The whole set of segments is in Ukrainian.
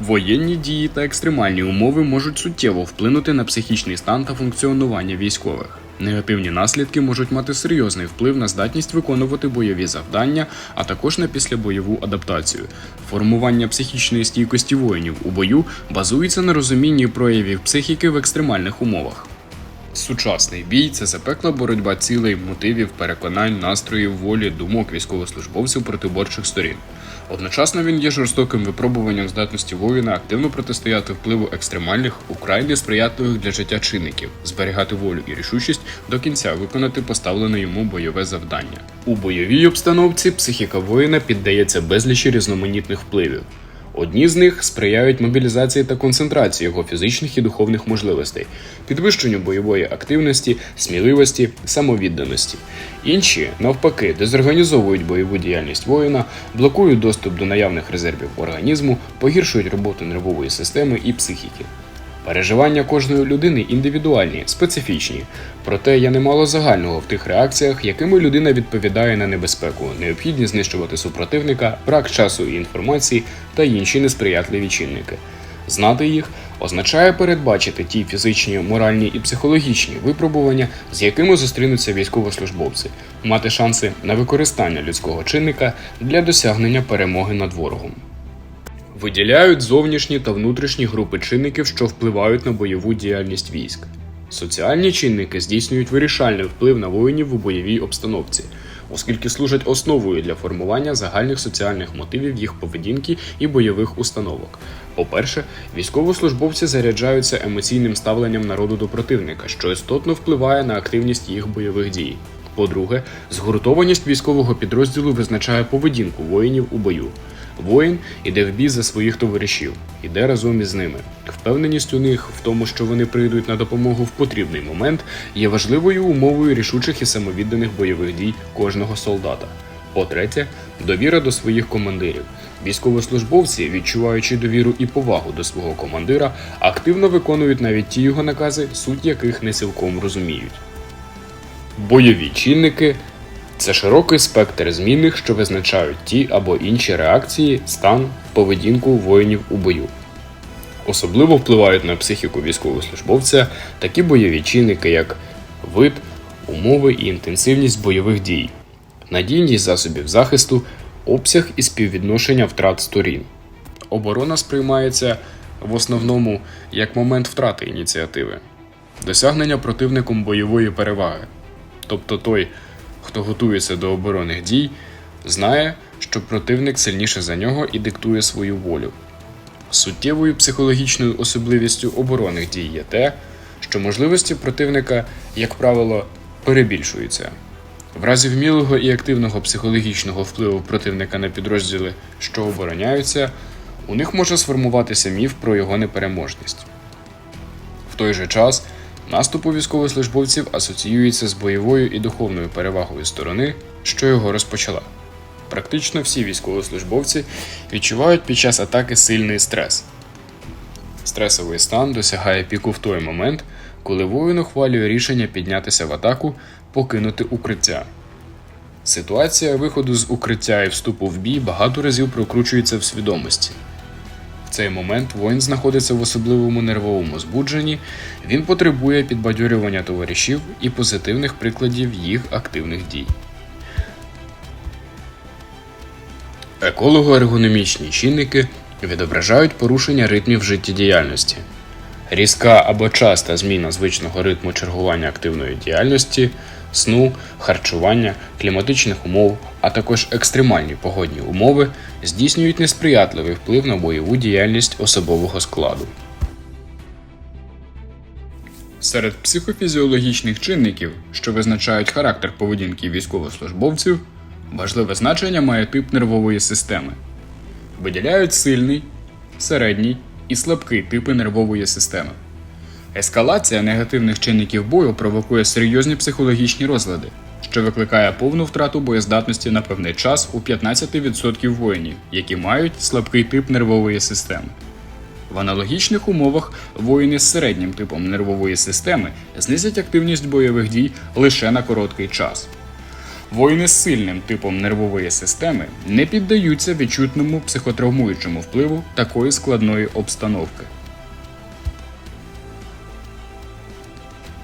Воєнні дії та екстремальні умови можуть суттєво вплинути на психічний стан та функціонування військових. Негативні наслідки можуть мати серйозний вплив на здатність виконувати бойові завдання, а також на післябойову адаптацію. Формування психічної стійкості воїнів у бою базується на розумінні проявів психіки в екстремальних умовах. Сучасний бій це запекла боротьба цілей, мотивів, переконань, настроїв, волі, думок військовослужбовців протиборчих сторін. Одночасно він є жорстоким випробуванням здатності воїна активно протистояти впливу екстремальних, украй несприятливих для життя чинників, зберігати волю і рішучість до кінця виконати поставлене йому бойове завдання. У бойовій обстановці психіка воїна піддається безлічі різноманітних впливів. Одні з них сприяють мобілізації та концентрації його фізичних і духовних можливостей, підвищенню бойової активності, сміливості, самовідданості. Інші, навпаки, дезорганізовують бойову діяльність воїна, блокують доступ до наявних резервів організму, погіршують роботу нервової системи і психіки. Переживання кожної людини індивідуальні, специфічні, проте є немало загального в тих реакціях, якими людина відповідає на небезпеку, необхідність знищувати супротивника, брак часу і інформації та інші несприятливі чинники. Знати їх означає передбачити ті фізичні, моральні і психологічні випробування, з якими зустрінуться військовослужбовці, мати шанси на використання людського чинника для досягнення перемоги над ворогом. Виділяють зовнішні та внутрішні групи чинників, що впливають на бойову діяльність військ. Соціальні чинники здійснюють вирішальний вплив на воїнів у бойовій обстановці, оскільки служать основою для формування загальних соціальних мотивів їх поведінки і бойових установок. По-перше, військовослужбовці заряджаються емоційним ставленням народу до противника, що істотно впливає на активність їх бойових дій. По-друге, згуртованість військового підрозділу визначає поведінку воїнів у бою. Воїн іде в бій за своїх товаришів, іде разом із ними. Впевненість у них в тому, що вони прийдуть на допомогу в потрібний момент, є важливою умовою рішучих і самовідданих бойових дій кожного солдата. По-третє, довіра до своїх командирів. Військовослужбовці, відчуваючи довіру і повагу до свого командира, активно виконують навіть ті його накази, суть яких не цілком розуміють. Бойові чинники це широкий спектр змінних, що визначають ті або інші реакції, стан, поведінку воїнів у бою. Особливо впливають на психіку військовослужбовця такі бойові чинники, як вид, умови і інтенсивність бойових дій, надійність засобів захисту, обсяг і співвідношення втрат сторін. Оборона сприймається в основному як момент втрати ініціативи, досягнення противником бойової переваги. Тобто той, хто готується до оборонних дій, знає, що противник сильніше за нього і диктує свою волю. Суттєвою психологічною особливістю оборонних дій є те, що можливості противника, як правило, перебільшуються. В разі вмілого і активного психологічного впливу противника на підрозділи, що обороняються, у них може сформуватися міф про його непереможність. В той же час наступ у військовослужбовців асоціюється з бойовою і духовною перевагою сторони, що його розпочала. Практично всі військовослужбовці відчувають під час атаки сильний стрес. Стресовий стан досягає піку в той момент, коли воїн ухвалює рішення піднятися в атаку, покинути укриття. Ситуація виходу з укриття і вступу в бій багато разів прокручується в свідомості. В цей момент воїн знаходиться в особливому нервовому збудженні, він потребує підбадьорювання товаришів і позитивних прикладів їх активних дій. Еколого-ергономічні чинники відображають порушення ритмів життєдіяльності. Різка або часта зміна звичного ритму чергування активної діяльності, сну, харчування, кліматичних умов, а також екстремальні погодні умови здійснюють несприятливий вплив на бойову діяльність особового складу. Серед психофізіологічних чинників, що визначають характер поведінки військовослужбовців, важливе значення має тип нервової системи. Виділяють сильний, середній і слабкий типи нервової системи. Ескалація негативних чинників бою провокує серйозні психологічні розлади, що викликає повну втрату боєздатності на певний час у 15% воїнів, які мають слабкий тип нервової системи. В аналогічних умовах воїни з середнім типом нервової системи знизять активність бойових дій лише на короткий час. Воїни з сильним типом нервової системи не піддаються відчутному психотравмуючому впливу такої складної обстановки.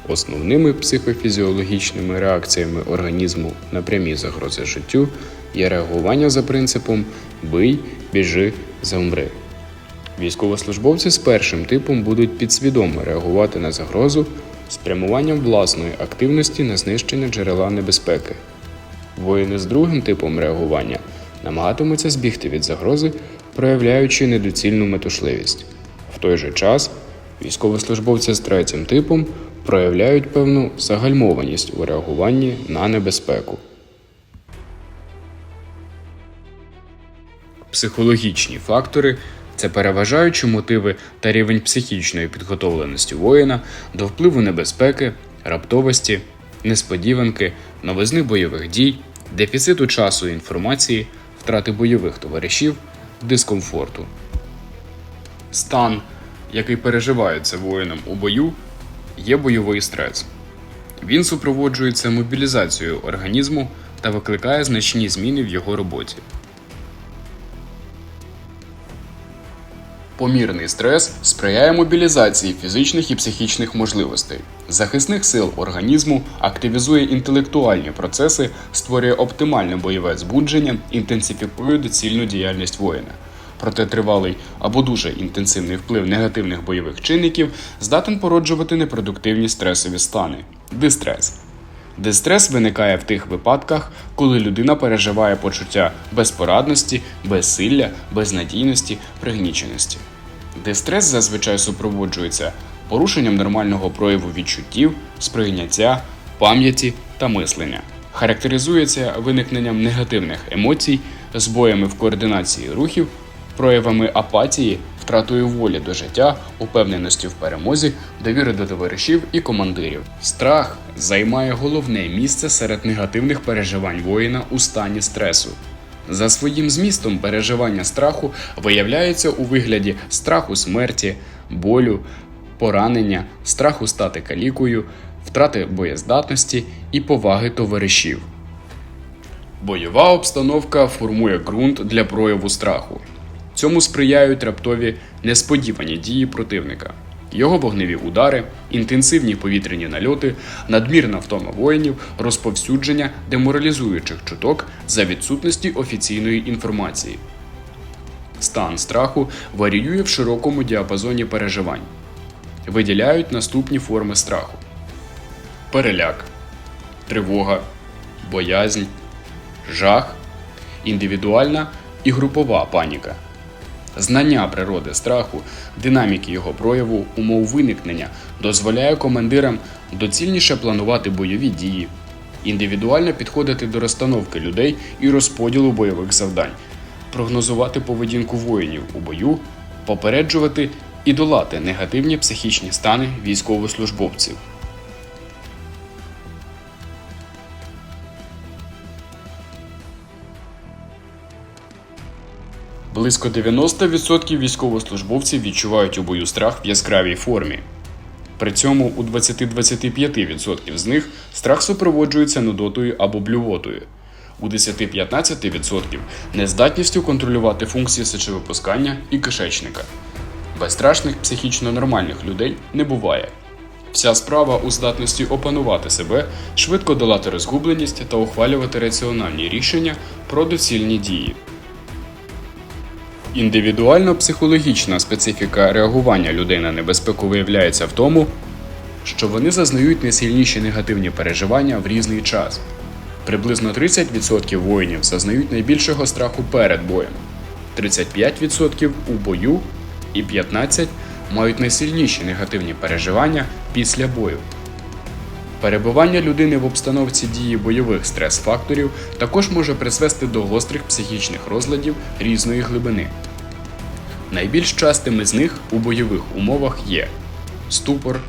Основними психофізіологічними реакціями організму на прямі загрози життю є реагування за принципом бий, біжи, замри. Військовослужбовці з першим типом будуть підсвідомо реагувати на загрозу спрямуванням власної активності на знищення джерела небезпеки. Воїни з другим типом реагування намагатимуться збігти від загрози, проявляючи недоцільну метушливість. В той же час військовослужбовці з третім типом проявляють певну загальмованість у реагуванні на небезпеку. Психологічні фактори це переважаючі мотиви та рівень психічної підготовленості воїна до впливу небезпеки, раптовості, несподіванки, новизни бойових дій, дефіциту часу і інформації, втрати бойових товаришів, дискомфорту. Стан, який переживається воїном у бою, є бойовий стрес. Він супроводжується мобілізацією організму та викликає значні зміни в його роботі. Помірний стрес сприяє мобілізації фізичних і психічних можливостей, захисних сил організму, активізує інтелектуальні процеси, створює оптимальне бойове збудження, інтенсифікує доцільну діяльність воїна. Проте тривалий або дуже інтенсивний вплив негативних бойових чинників здатен породжувати непродуктивні стресові стани дистрес. Дистрес виникає в тих випадках, коли людина переживає почуття безпорадності, безсилля, безнадійності, пригніченості. Дистрес зазвичай супроводжується порушенням нормального прояву відчуттів, сприйняття, пам'яті та мислення. Характеризується виникненням негативних емоцій, збоями в координації рухів, проявами апатії, втратою волі до життя, упевненості в перемозі, довіри до товаришів і командирів. Страх займає головне місце серед негативних переживань воїна у стані стресу. За своїм змістом переживання страху виявляється у вигляді страху смерті, болю, поранення, страху стати калікою, втрати боєздатності і поваги товаришів. Бойова обстановка формує ґрунт для прояву страху. Цьому сприяють раптові несподівані дії противника, його вогневі удари, інтенсивні повітряні нальоти, надмірна втома воїнів, розповсюдження деморалізуючих чуток за відсутності офіційної інформації. Стан страху варіює в широкому діапазоні переживань. Виділяють наступні форми страху: переляк, тривога, боязнь, жах, індивідуальна і групова паніка. Знання природи страху, динаміки його прояву, умов виникнення дозволяє командирам доцільніше планувати бойові дії, індивідуально підходити до розстановки людей і розподілу бойових завдань, прогнозувати поведінку воїнів у бою, попереджувати і долати негативні психічні стани військовослужбовців. Близько 90% військовослужбовців відчувають у бою страх в яскравій формі. При цьому у 20-25% з них страх супроводжується нудотою або блювотою, у 10-15% нездатністю контролювати функції сечовипускання і кишечника. Безстрашних психічно нормальних людей не буває. Вся справа у здатності опанувати себе, швидко долати розгубленість та ухвалювати раціональні рішення про доцільні дії. Індивідуально-психологічна специфіка реагування людей на небезпеку виявляється в тому, що вони зазнають найсильніші негативні переживання в різний час. Приблизно 30% воїнів зазнають найбільшого страху перед боєм, 35% у бою і 15% мають найсильніші негативні переживання після бою. Перебування людини в обстановці дії бойових стрес-факторів також може призвести до гострих психічних розладів різної глибини. Найбільш частими з них у бойових умовах є ступор,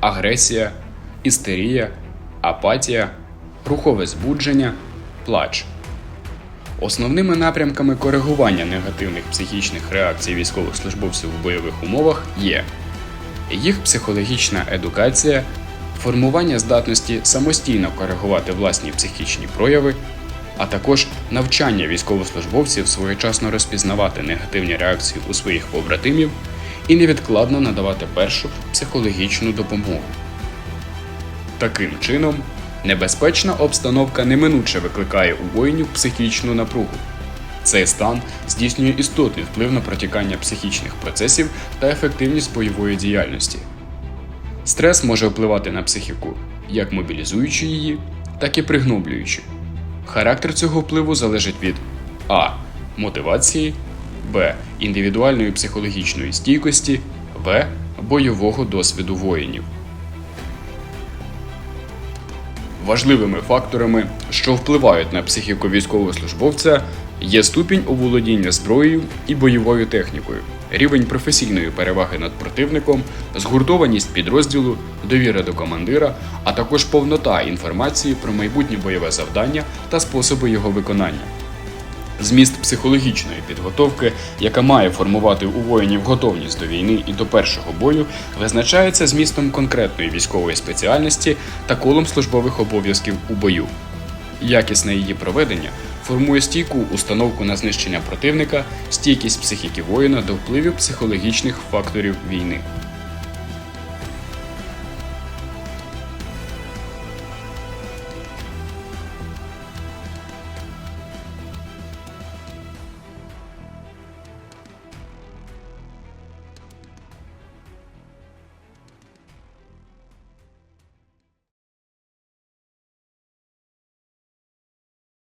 агресія, істерія, апатія, рухове збудження, плач. Основними напрямками коригування негативних психічних реакцій військовослужбовців у бойових умовах є їх психологічна едукація, формування здатності самостійно коригувати власні психічні прояви, а також навчання військовослужбовців своєчасно розпізнавати негативні реакції у своїх побратимів і невідкладно надавати першу психологічну допомогу. Таким чином, небезпечна обстановка неминуче викликає у воїнів психічну напругу. Цей стан здійснює істотний вплив на протікання психічних процесів та ефективність бойової діяльності. Стрес може впливати на психіку як мобілізуючи її, так і пригноблюючи. Характер цього впливу залежить від а. мотивації, б. індивідуальної психологічної стійкості, в. бойового досвіду воїнів. Важливими факторами, що впливають на психіку військовослужбовця, є ступінь оволодіння зброєю і бойовою технікою, рівень професійної переваги над противником, згуртованість підрозділу, довіра до командира, а також повнота інформації про майбутнє бойове завдання та способи його виконання. Зміст психологічної підготовки, яка має формувати у воїнів готовність до війни і до першого бою, визначається змістом конкретної військової спеціальності та колом службових обов'язків у бою. Якісне її проведення формує стійку установку на знищення противника, стійкість психіки воїна до впливів психологічних факторів війни.